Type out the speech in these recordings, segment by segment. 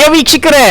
ಪ್ರಿಯ ವೀಕ್ಷಕರೇ,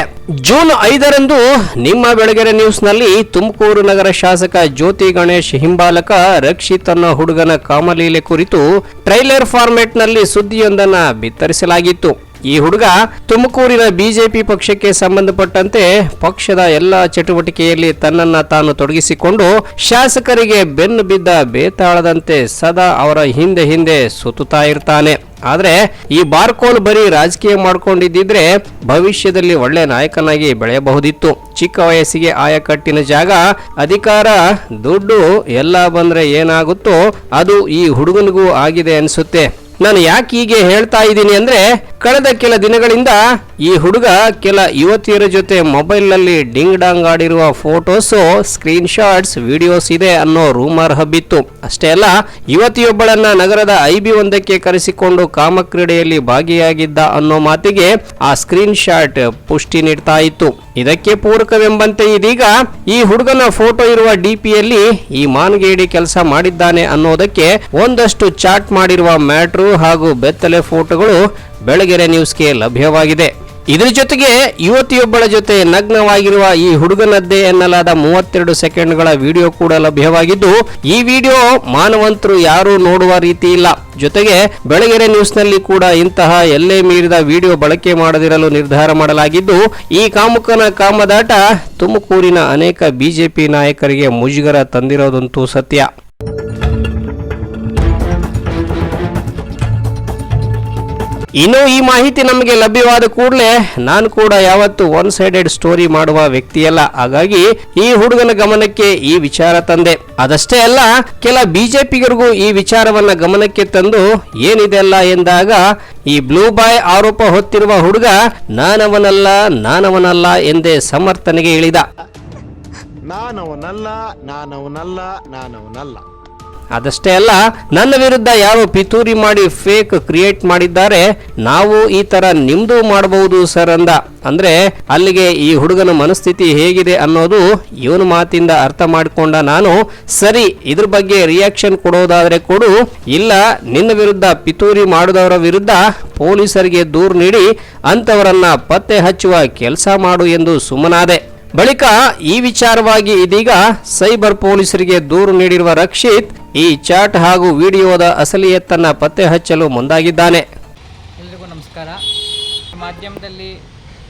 ಜೂನ್ ಐದರಂದು ನಿಮ್ಮ ಬೆಳಗೆರೆ ನ್ಯೂಸ್ನಲ್ಲಿ ತುಮಕೂರು ನಗರ ಶಾಸಕ ಜ್ಯೋತಿ ಗಣೇಶ್ ಹಿಂಬಾಲಕ ರಕ್ಷಿತ್ ಅನ್ನೋ ಹುಡುಗನ ಕಾಮಲೀಲೆ ಕುರಿತು ಟ್ರೈಲರ್ ಫಾರ್ಮೆಟ್ನಲ್ಲಿ ಸುದ್ದಿಯೊಂದನ್ನ ಬಿತ್ತರಿಸಲಾಗಿತ್ತು. ಈ ಹುಡುಗ ತುಮಕೂರಿನ ಬಿಜೆಪಿ ಪಕ್ಷಕ್ಕೆ ಸಂಬಂಧಪಟ್ಟಂತೆ ಪಕ್ಷದ ಎಲ್ಲ ಚಟುವಟಿಕೆಯಲ್ಲಿ ತನ್ನನ್ನ ತಾನು ತೊಡಗಿಸಿಕೊಂಡು ಶಾಸಕರಿಗೆ ಬೆನ್ನು ಬಿದ್ದ ಬೇತಾಳದಂತೆ ಸದಾ ಅವರ ಹಿಂದೆ ಹಿಂದೆ ಸುತ್ತುತ್ತಾ ಇರ್ತಾನೆ. ಆದ್ರೆ ಈ ಬಾರ್ಕೋಲ್ ಬರೀ ರಾಜಕೀಯ ಮಾಡ್ಕೊಂಡಿದ್ದಿದ್ರೆ ಭವಿಷ್ಯದಲ್ಲಿ ಒಳ್ಳೆ ನಾಯಕನಾಗಿ ಬೆಳೆಯಬಹುದಿತ್ತು. ಚಿಕ್ಕ ವಯಸ್ಸಿಗೆ ಆಯಕಟ್ಟಿನ ಜಾಗ, ಅಧಿಕಾರ, ದುಡ್ಡು ಎಲ್ಲ ಬಂದ್ರೆ ಏನಾಗುತ್ತೋ ಅದು ಈ ಹುಡುಗನಿಗೂ ಆಗಿದೆ ಅನ್ಸುತ್ತೆ. ನಾನು ಯಾಕೆ ಹೀಗೆ ಹೇಳ್ತಾ ಇದ್ದೀನಿ ಅಂದ್ರೆ ಕಳೆದ ಕೆಲ ದಿನಗಳಿಂದ ಈ ಹುಡುಗ ಕೆಲ ಯುವತಿಯರ ಜೊತೆ ಮೊಬೈಲ್ನಲ್ಲಿ ಡಿಂಗ್ ಡಾಂಗ್ ಆಡಿರುವ ಫೋಟೋಸ್ ಸ್ಕ್ರೀನ್ ಶಾಟ್ಸ್ ವಿಡಿಯೋಸ್ ಇದೆ ಅನ್ನೋ ರೂಮರ್ ಹಬ್ಬಿತ್ತು. ಅಷ್ಟೇ ಅಲ್ಲ, ಯುವತಿಯೊಬ್ಬಳನ್ನ ನಗರದ ಐಬಿ ಒಂದಕ್ಕೆ ಕರೆಸಿಕೊಂಡು ಕಾಮಕ್ರೀಡೆಯಲ್ಲಿ ಭಾಗಿಯಾಗಿದ್ದ ಅನ್ನೋ ಮಾತಿಗೆ ಆ ಸ್ಕ್ರೀನ್ ಶಾಟ್ ಪುಷ್ಟಿ ನೀಡ್ತಾ ಇತ್ತು. ಇದಕ್ಕೆ ಪೂರಕವೆಂಬಂತೆ ಇದೀಗ ಈ ಹುಡುಗನ ಫೋಟೋ ಇರುವ ಡಿಪಿಯಲ್ಲಿ ಈ ಮಾನ್ಗೇಡಿ ಕೆಲಸ ಮಾಡಿದ್ದಾನೆ ಅನ್ನೋದಕ್ಕೆ ಒಂದಷ್ಟು ಚಾಟ್ ಮಾಡಿರುವ ಮ್ಯಾಟ್ರು ಹಾಗೂ ಬೆತ್ತಲೆ ಫೋಟೋಗಳು ಬೆಳಗೆರೆ ನ್ಯೂಸ್ಗೆ ಲಭ್ಯವಾಗಿದೆ. ಇದರ ಜೊತೆಗೆ ಯುವತಿಯೊಬ್ಬಳ ಜೊತೆ ನಗ್ನವಾಗಿರುವ ಈ ಹುಡುಗನದ್ದೇ ಎನ್ನಲಾದ ಮೂವತ್ತೆರಡು ಸೆಕೆಂಡ್ಗಳ ವಿಡಿಯೋ ಕೂಡ ಲಭ್ಯವಾಗಿದ್ದು, ಈ ವಿಡಿಯೋ ಮಾನವಂತರು ಯಾರೂ ನೋಡುವ ರೀತಿ ಇಲ್ಲ. ಜೊತೆಗೆ ಬೆಳಗೆರೆ ನ್ಯೂಸ್ನಲ್ಲಿ ಕೂಡ ಇಂತಹ ಎಲ್ಲೇ ಮೀರಿದ ವಿಡಿಯೋ ಬಳಕೆ ಮಾಡದಿರಲು ನಿರ್ಧಾರ ಮಾಡಲಾಗಿದ್ದು, ಈ ಕಾಮುಕನ ಕಾಮದಾಟ ತುಮಕೂರಿನ ಅನೇಕ ಬಿಜೆಪಿ ನಾಯಕರಿಗೆ ಮುಜುಗರ ತಂದಿರೋದಂತೂ ಸತ್ಯ. ಇನ್ನು ಈ ಮಾಹಿತಿ ನಮಗೆ ಲಭ್ಯವಾದ ಕೂಡಲೇ ನಾನು ಕೂಡ ಯಾವತ್ತು ಒನ್ ಸೈಡೆಡ್ ಸ್ಟೋರಿ ಮಾಡುವ ವ್ಯಕ್ತಿಯಲ್ಲ. ಹಾಗಾಗಿ ಈ ಹುಡುಗನ ಗಮನಕ್ಕೆ ಈ ವಿಚಾರ ತಂದೆ. ಅದಷ್ಟೇ ಅಲ್ಲ, ಕೆಲ ಬಿಜೆಪಿಗರಿಗೂ ಈ ವಿಚಾರವನ್ನ ಗಮನಕ್ಕೆ ತಂದು ಏನಿದೆಲ್ಲ ಎಂದಾಗ, ಈ ಬ್ಲೂ ಬಾಯ್ ಆರೋಪ ಹೊತ್ತಿರುವ ಹುಡುಗ ನಾನವನಲ್ಲ ನಾನವನಲ್ಲ ಎಂದೇ ಸಮರ್ಥನೆಗೆ ಇಳಿದ. ನಾನವನಲ್ಲ ನಾನವನಲ್ಲ ನಾನವನಲ್ಲ. ಅದಷ್ಟೇ ಅಲ್ಲ, ನನ್ನ ವಿರುದ್ಧ ಯಾರು ಪಿತೂರಿ ಮಾಡಿ ಫೇಕ್ ಕ್ರಿಯೇಟ್ ಮಾಡಿದ್ದಾರೆ. ನಾವು ಈ ತರ ನಿಮ್ದು ಮಾಡಬಹುದು ಸರ್ ಅಂದ. ಅಂದ್ರೆ, ಅಲ್ಲಿಗೆ ಈ ಹುಡುಗನ ಮನಸ್ಥಿತಿ ಹೇಗಿದೆ ಅನ್ನೋದು ಇವನ ಮಾತಿಂದ ಅರ್ಥ ಮಾಡಿಕೊಂಡ ನಾನು. ಸರಿ, ಇದ್ರ ಬಗ್ಗೆ ರಿಯಾಕ್ಷನ್ ಕೊಡೋದಾದ್ರೆ ಕೊಡು. ಇಲ್ಲ, ನಿನ್ನ ವಿರುದ್ಧ ಪಿತೂರಿ ಮಾಡಿದವರ ವಿರುದ್ಧ ಪೊಲೀಸರಿಗೆ ದೂರು ನೀಡಿ ಅಂತವರನ್ನ ಪತ್ತೆ ಹಚ್ಚುವ ಕೆಲಸ ಮಾಡು ಎಂದು ಸುಮ್ಮನಾದೆ. ಬಳಿಕ ಈ ವಿಚಾರವಾಗಿ ಇದೀಗ ಸೈಬರ್ ಪೊಲೀಸರಿಗೆ ದೂರು ನೀಡಿರುವ ರಕ್ಷಿತ್ ಈ ಚಾಟ್ ಹಾಗೂ ವಿಡಿಯೋದ ಅಸಲಿಯತ್ತನ್ನ ಪತ್ತೆ ಹಚ್ಚಲು ಮುಂದಾಗಿದ್ದಾನೆ. ಎಲ್ರಿಗೂ ನಮಸ್ಕಾರ. ಮಾಧ್ಯಮದಲ್ಲಿ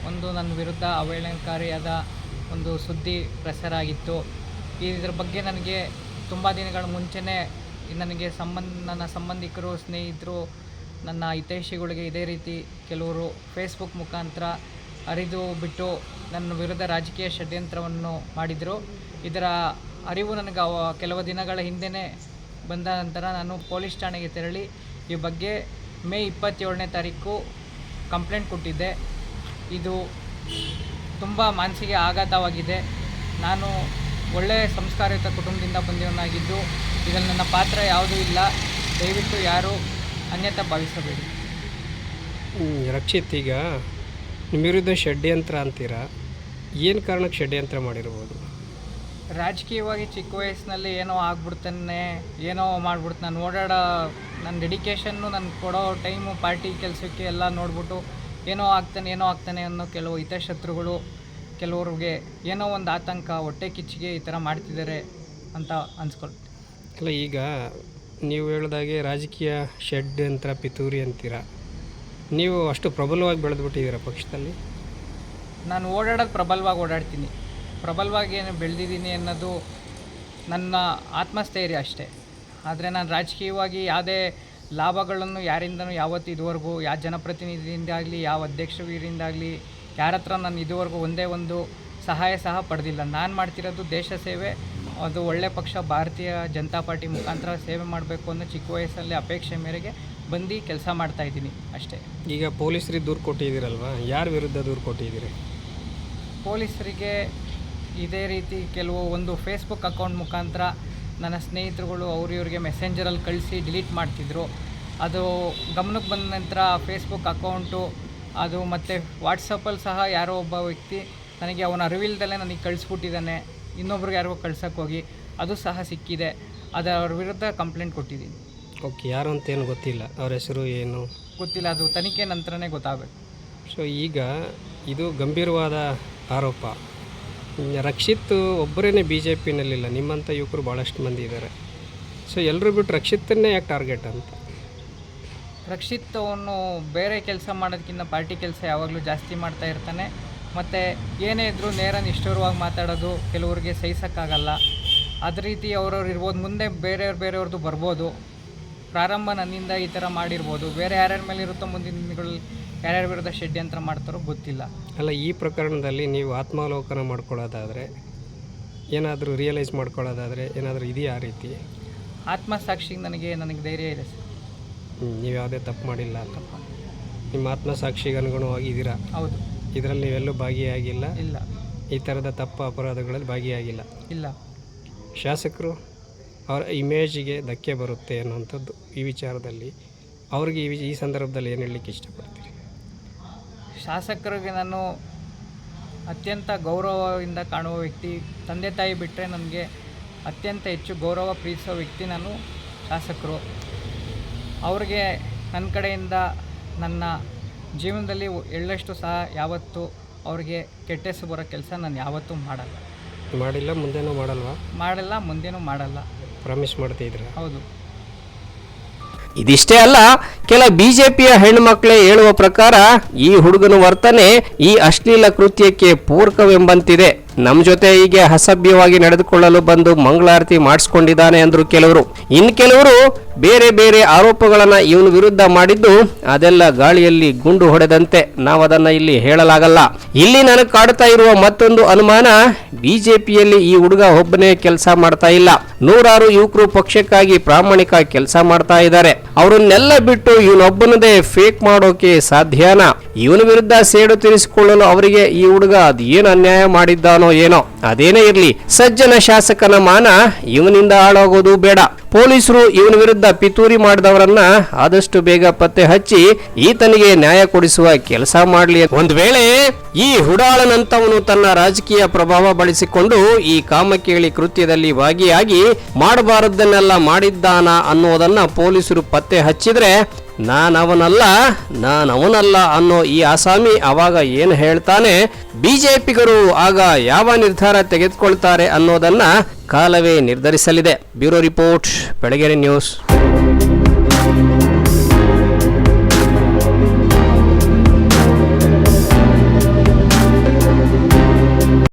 ಒಂದು ನನ್ನ ವಿರುದ್ಧ ಅವಹೇಳನಕಾರಿಯಾದ ಒಂದು ಸುದ್ದಿ ಪ್ರಸಾರ ಆಗಿತ್ತು ಇದರ ಬಗ್ಗೆ ನನಗೆ ತುಂಬ ದಿನಗಳ ಮುಂಚೆನೇ ನನಗೆ ಸಂಬಂಧ, ನನ್ನ ಸಂಬಂಧಿಕರು, ಸ್ನೇಹಿತರು, ನನ್ನ ಹಿತೈಷಿಗಳಿಗೆ ಇದೇ ರೀತಿ ಕೆಲವರು ಫೇಸ್ಬುಕ್ ಮುಖಾಂತರ ಅರಿದು ಬಿಟ್ಟು ನನ್ನ ವಿರುದ್ಧ ರಾಜಕೀಯ ಷಡ್ಯಂತ್ರವನ್ನು ಮಾಡಿದರು. ಇದರ ಅರಿವು ನನಗೆ ಕೆಲವು ದಿನಗಳ ಹಿಂದೆಯೇ ಬಂದ ನಂತರ ನಾನು ಪೊಲೀಸ್ ಠಾಣೆಗೆ ತೆರಳಿ ಈ ಬಗ್ಗೆ ಮೇ ಇಪ್ಪತ್ತೇಳನೇ ತಾರೀಕು ಕಂಪ್ಲೇಂಟ್ ಕೊಟ್ಟಿದ್ದೆ. ಇದು ತುಂಬ ಮನಸ್ಸಿಗೆ ಆಘಾತವಾಗಿದೆ. ನಾನು ಒಳ್ಳೆಯ ಸಂಸ್ಕಾರಯುತ ಕುಟುಂಬದಿಂದ ಬಂದವನಾಗಿದ್ದು, ಇದರಲ್ಲಿ ನನ್ನ ಪಾತ್ರ ಯಾವುದೂ ಇಲ್ಲ. ದಯವಿಟ್ಟು ಯಾರೂ ಅನ್ಯತಾ ಭಾವಿಸಬೇಡಿ. ರಕ್ಷಿತ್ ಈಗ ನಿಮ್ಮ ವಿರುದ್ಧ ಷಡ್ಯಂತ್ರ ಅಂತೀರಾ? ಏನು ಕಾರಣಕ್ಕೆ ಷಡ್ಯಂತ್ರ ಮಾಡಿರ್ಬೋದು? ರಾಜಕೀಯವಾಗಿ ಚಿಕ್ಕ ವಯಸ್ಸಿನಲ್ಲಿ ಏನೋ ಆಗ್ಬಿಡ್ತಾನೆ ಏನೋ ಮಾಡ್ಬಿಡ್ತು ನಾನು ಓಡಾಡೋ ನನ್ನ ಡೆಡಿಕೇಶನ್ನು ನಾನು ಕೊಡೋ ಟೈಮು ಪಾರ್ಟಿ ಕೆಲಸಕ್ಕೆ ಎಲ್ಲ ನೋಡ್ಬಿಟ್ಟು ಏನೋ ಆಗ್ತಾನೆ ಏನೋ ಆಗ್ತಾನೆ ಅನ್ನೋ ಕೆಲವು ಹಿತಶತ್ರುಗಳು ಕೆಲವ್ರಿಗೆ ಏನೋ ಒಂದು ಆತಂಕ ಹೊಟ್ಟೆ ಕಿಚ್ಚಿಗೆ ಈ ಥರ ಮಾಡ್ತಿದ್ದಾರೆ ಅಂತ ಅನ್ಸ್ಕೊಳ್ತೀನಿ. ಅಲ್ಲ ಈಗ ನೀವು ಹೇಳಿದಾಗೆ ರಾಜಕೀಯ ಷಡ್ಯಂತ್ರ ಪಿತೂರಿ ಅಂತೀರಾ? ನೀವು ಅಷ್ಟು ಪ್ರಬಲವಾಗಿ ಬೆಳೆದ್ಬಿಟ್ಟಿದ್ದೀರಾ ಪಕ್ಷದಲ್ಲಿ? ನಾನು ಓಡಾಡೋದು ಪ್ರಬಲವಾಗಿ ಓಡಾಡ್ತೀನಿ. ಪ್ರಬಲವಾಗಿ ಏನು ಬೆಳೆದಿದ್ದೀನಿ ಅನ್ನೋದು ನನ್ನ ಆತ್ಮಸ್ಥೈರ್ಯ ಅಷ್ಟೇ. ಆದರೆ ನಾನು ರಾಜಕೀಯವಾಗಿ ಯಾವುದೇ ಲಾಭಗಳನ್ನು ಯಾರಿಂದನೂ ಯಾವತ್ತು ಇದುವರೆಗೂ, ಯಾವ ಜನಪ್ರತಿನಿಧಿಯಿಂದಾಗಲಿ, ಯಾವ ಅಧ್ಯಕ್ಷರಿಂದಾಗಲಿ ಯಾರ ಹತ್ರ ನಾನು ಇದುವರೆಗೂ ಒಂದೇ ಒಂದು ಸಹಾಯ ಸಹ ಪಡೆದಿಲ್ಲ. ನಾನು ಮಾಡ್ತಿರೋದು ದೇಶ ಸೇವೆ ಅದು ಒಳ್ಳೆ ಪಕ್ಷ ಭಾರತೀಯ ಜನತಾ ಪಾರ್ಟಿ ಮುಖಾಂತರ ಸೇವೆ ಮಾಡಬೇಕು ಅನ್ನೋ ಚಿಕ್ಕ ವಯಸ್ಸಲ್ಲಿ ಅಪೇಕ್ಷೆ ಮೇರೆಗೆ ಬಂದು ಕೆಲಸ ಮಾಡ್ತಾ ಇದ್ದೀನಿ ಅಷ್ಟೇ. ಈಗ ಪೊಲೀಸರಿಗೆ ದೂರು ಕೊಟ್ಟಿದ್ದೀರಲ್ವಾ? ಯಾರ ವಿರುದ್ಧ ದೂರು ಕೊಟ್ಟಿದ್ದೀರಿ? ಪೊಲೀಸರಿಗೆ ಇದೇ ರೀತಿ ಕೆಲವು ಒಂದು ಫೇಸ್ಬುಕ್ ಅಕೌಂಟ್ ಮುಖಾಂತರ ನನ್ನ ಸ್ನೇಹಿತರುಗಳು ಅವ್ರು ಇವ್ರಿಗೆ ಮೆಸೆಂಜರಲ್ಲಿ ಕಳಿಸಿ ಡಿಲೀಟ್ ಮಾಡ್ತಿದ್ರು. ಅದು ಗಮನಕ್ಕೆ ಬಂದ ನಂತರ ಫೇಸ್ಬುಕ್ ಅಕೌಂಟು ಅದು ಮತ್ತು ವಾಟ್ಸಪ್ಪಲ್ಲಿ ಸಹ ಯಾರೋ ಒಬ್ಬ ವ್ಯಕ್ತಿ ನನಗೆ ಅವನ ಅರಿವಿಲ್ದಲ್ಲೇ ನನಗೆ ಕಳಿಸ್ಬಿಟ್ಟಿದ್ದಾನೆ. ಇನ್ನೊಬ್ರಿಗೆ ಯಾರಿಗೋ ಕಳ್ಸೋಕ್ಕೋಗಿ ಅದು ಸಹ ಸಿಕ್ಕಿದೆ. ಅದರ ವಿರುದ್ಧ ಕಂಪ್ಲೇಂಟ್ ಕೊಟ್ಟಿದ್ದೀನಿ. ಓಕೆ ಯಾರು ಅಂತ ಏನು ಗೊತ್ತಿಲ್ಲ. ಅವ್ರ ಹೆಸರು ಏನು? ಗೊತ್ತಿಲ್ಲ ಅದು ತನಿಖೆ ನಂತರನೇ ಗೊತ್ತಾಗಬೇಕು ಸೊ ಈಗ ಇದು ಗಂಭೀರವಾದ ಆರೋಪ. ರಕ್ಷಿತ್ ಒಬ್ಬರೇ ಬಿ ಜೆ ಪಿನಲ್ಲಿಲ್ಲ ನಿಮ್ಮಂಥ ಯುವಕರು ಭಾಳಷ್ಟು ಮಂದಿ ಇದ್ದಾರೆ. ಸೊ ಎಲ್ಲರೂ ಬಿಟ್ಟು ರಕ್ಷಿತನ್ನೇ ಯಾಕೆ ಟಾರ್ಗೆಟ್ ಅಂತ? ರಕ್ಷಿತ್ ಅವನು ಬೇರೆ ಕೆಲಸ ಮಾಡೋದಕ್ಕಿಂತ ಪಾರ್ಟಿ ಕೆಲಸ ಯಾವಾಗಲೂ ಜಾಸ್ತಿ ಮಾಡ್ತಾ ಇರ್ತಾನೆ. ಮತ್ತು ಏನೇ ಇದ್ದರೂ ನೇರ ನಿಷ್ಠುರವಾಗಿ ಮಾತಾಡೋದು ಕೆಲವ್ರಿಗೆ ಸಹಿಸೋಕ್ಕಾಗಲ್ಲ. ಅದೇ ರೀತಿ ಅವ್ರವ್ರು ಇರ್ಬೋದು ಮುಂದೆ ಬೇರೆಯವ್ರು ಬೇರೆಯವ್ರದ್ದು ಬರ್ಬೋದು. ಪ್ರಾರಂಭ ನನ್ನಿಂದ ಈ ಥರ ಮಾಡಿರ್ಬೋದು. ಬೇರೆ ಯಾರ್ಯಾರ ಮೇಲೆ ಇರುತ್ತೋ ಮುಂದಿನ ದಿನಗಳಲ್ಲಿ ಯಾರ್ಯಾರ ವಿರುದ್ಧ ಷಡ್ಯಂತ್ರ ಮಾಡ್ತಾರೋ ಗೊತ್ತಿಲ್ಲ. ಅಲ್ಲ ಈ ಪ್ರಕರಣದಲ್ಲಿ ನೀವು ಆತ್ಮಾವಲೋಕನ ಮಾಡ್ಕೊಳ್ಳೋದಾದರೆ ಏನಾದರೂ ರಿಯಲೈಸ್ ಮಾಡ್ಕೊಳ್ಳೋದಾದರೆ ಏನಾದರೂ ಇದೆಯಾ ಆ ರೀತಿ? ಆತ್ಮಸಾಕ್ಷಿಗೆ ನನಗೆ ನನಗೆ ಧೈರ್ಯ ಇದೆ ಸರ್. ನೀವು ಯಾವುದೇ ತಪ್ಪು ಮಾಡಿಲ್ಲ ಅಂತ. ನಿಮ್ಮ ಆತ್ಮಸಾಕ್ಷಿಗೆ ಅನುಗುಣವಾಗಿ ಇದ್ದೀರಾ? ಹೌದು. ಇದರಲ್ಲಿ ಎಲ್ಲೂ ಭಾಗಿಯಾಗಿಲ್ಲ. ಇಲ್ಲ. ಈ ಥರದ ತಪ್ಪು ಅಪರಾಧಗಳಲ್ಲಿ ಭಾಗಿಯಾಗಿಲ್ಲ. ಇಲ್ಲ. ಶಾಸಕರು ಅವರ ಇಮೇಜಿಗೆ ಧಕ್ಕೆ ಬರುತ್ತೆ ಅನ್ನೋಂಥದ್ದು ಈ ವಿಚಾರದಲ್ಲಿ. ಅವ್ರಿಗೆ ಈ ವಿ- ಈ ಸಂದರ್ಭದಲ್ಲಿ ಏನು ಹೇಳಲಿಕ್ಕೆ ಇಷ್ಟಪಡ್ತೀರಿ? ಶಾಸಕರಿಗೆ ನಾನು ಅತ್ಯಂತ ಗೌರವದಿಂದ ಕಾಣುವ ವ್ಯಕ್ತಿ ತಂದೆ ತಾಯಿ ಬಿಟ್ಟರೆ ನನಗೆ ಅತ್ಯಂತ ಹೆಚ್ಚು ಗೌರವ ಪ್ರೀತಿಸೋ ವ್ಯಕ್ತಿ ನಾನು ಶಾಸಕರು. ಅವ್ರಿಗೆ ನನ್ನ ಕಡೆಯಿಂದ ನನ್ನ ಜೀವನದಲ್ಲಿ ಎಳ್ಳಷ್ಟು ಸಹ ಯಾವತ್ತೂ ಅವ್ರಿಗೆ ಕೆಟ್ಟ ಹೆಸರು ಬರೋ ಕೆಲಸ ನಾನು ಯಾವತ್ತೂ ಮಾಡಲ್ಲ. ಮಾಡಿಲ್ಲ ಮುಂದೆನೂ ಮಾಡಲ್ವಾ? ಮಾಡಲ್ಲ ಮುಂದೇನೂ ಮಾಡಲ್ಲ. ಪ್ರಾಮಿಸ್ ಮಾಡ್ತಿದ್ರೆ ಹೌದು. ಇದಿಷ್ಟೇ ಅಲ್ಲ ಕೆಲ ಬಿಜೆಪಿಯ ಹೆಣ್ಣುಮಕ್ಕಳೇ ಹೇಳುವ ಪ್ರಕಾರ ಈ ಹುಡುಗನ ವರ್ತನೆ ಈ ಅಶ್ಲೀಲ ಕೃತ್ಯಕ್ಕೆ ಪೂರಕವೆಂಬಂತಿದೆ. ನಮ್ಮ ಜೊತೆ ಹೀಗೆ ಅಸಭ್ಯವಾಗಿ ನಡೆದುಕೊಳ್ಳಲು ಬಂದು ಮಂಗಳಾರತಿ ಮಾಡಿಸ್ಕೊಂಡಿದ್ದಾನೆ ಅಂದ್ರು ಕೆಲವರು. ಇನ್ನು ಕೆಲವರು ಬೇರೆ ಬೇರೆ ಆರೋಪಗಳನ್ನು ಇವನ ವಿರುದ್ಧ ಮಾಡಿದ್ದು ಅದೆಲ್ಲ ಗಾಳಿಯಲ್ಲಿ ಗುಂಡು ಹೊಡೆದಂತೆ. ನಾವು ಅದನ್ನ ಇಲ್ಲಿ ಹೇಳಲಾಗಲ್ಲ. ಇಲ್ಲಿ ನನಗೆ ಕಾಡುತ್ತಾ ಇರುವ ಮತ್ತೊಂದು ಅನುಮಾನ ಬಿಜೆಪಿಯಲ್ಲಿ ಈ ಹುಡುಗ ಒಬ್ಬನೇ ಕೆಲಸ ಮಾಡ್ತಾ ಇಲ್ಲ. ನೂರಾರು ಯುವಕರು ಪಕ್ಷಕ್ಕಾಗಿ ಪ್ರಾಮಾಣಿಕ ಕೆಲಸ ಮಾಡ್ತಾ ಇದ್ದಾರೆ. ಅವರನ್ನೆಲ್ಲ ಬಿಟ್ಟು ಇವನೊಬ್ಬನದೇ ಫೇಕ್ ಮಾಡೋಕೆ ಸಾಧ್ಯನಾ? ಇವನ ವಿರುದ್ಧ ಸೇಡು ತೀರಿಸಿಕೊಳ್ಳಲು ಅವರಿಗೆ ಈ ಹುಡುಗ ಅದೇನು ಅನ್ಯಾಯ ಮಾಡಿದ್ದಾನೋ ಏನೋ ಅದೇನೇ ಇರ್ಲಿ, ಸಜ್ಜನ ಶಾಸಕನ ಮಾನ ಇವನಿಂದ ಹಾಳಾಗೋದು ಬೇಡ. ಪೊಲೀಸರು ಇವನ ವಿರುದ್ಧ ಪಿತೂರಿ ಮಾಡಿದವರನ್ನ ಆದಷ್ಟು ಬೇಗ ಪತ್ತೆ ಹಚ್ಚಿ ಈತನಿಗೆ ನ್ಯಾಯ ಕೊಡಿಸುವ ಕೆಲಸ ಮಾಡಲಿ ಒಂದು ವೇಳೆ ಈ ಹುಡಾಳನಂತವನು ತನ್ನ ರಾಜಕೀಯ ಪ್ರಭಾವ ಬಳಸಿಕೊಂಡು ಈ ಕಾಮಕೇಳಿ ಕೃತ್ಯದಲ್ಲಿ ಭಾಗಿಯಾಗಿ ಮಾಡಬಾರದನ್ನೆಲ್ಲ ಮಾಡಿದ್ದಾನ ಅನ್ನೋದನ್ನ ಪೊಲೀಸರು ಪತ್ತೆ ಹಚ್ಚಿದ್ರೆ ನಾನವನಲ್ಲ ನಾನವನಲ್ಲ ಅನ್ನೋ ಈ ಆಸಾಮಿ ಅವಾಗ ಏನು ಹೇಳ್ತಾನೆ? ಬಿಜೆಪಿಗರು ಆಗ ಯಾವ ನಿರ್ಧಾರ ತೆಗೆದುಕೊಳ್ತಾರೆ ಅನ್ನೋದನ್ನ ಕಾಲವೇ ನಿರ್ಧರಿಸಲಿದೆ. Bureau report, Belagere news.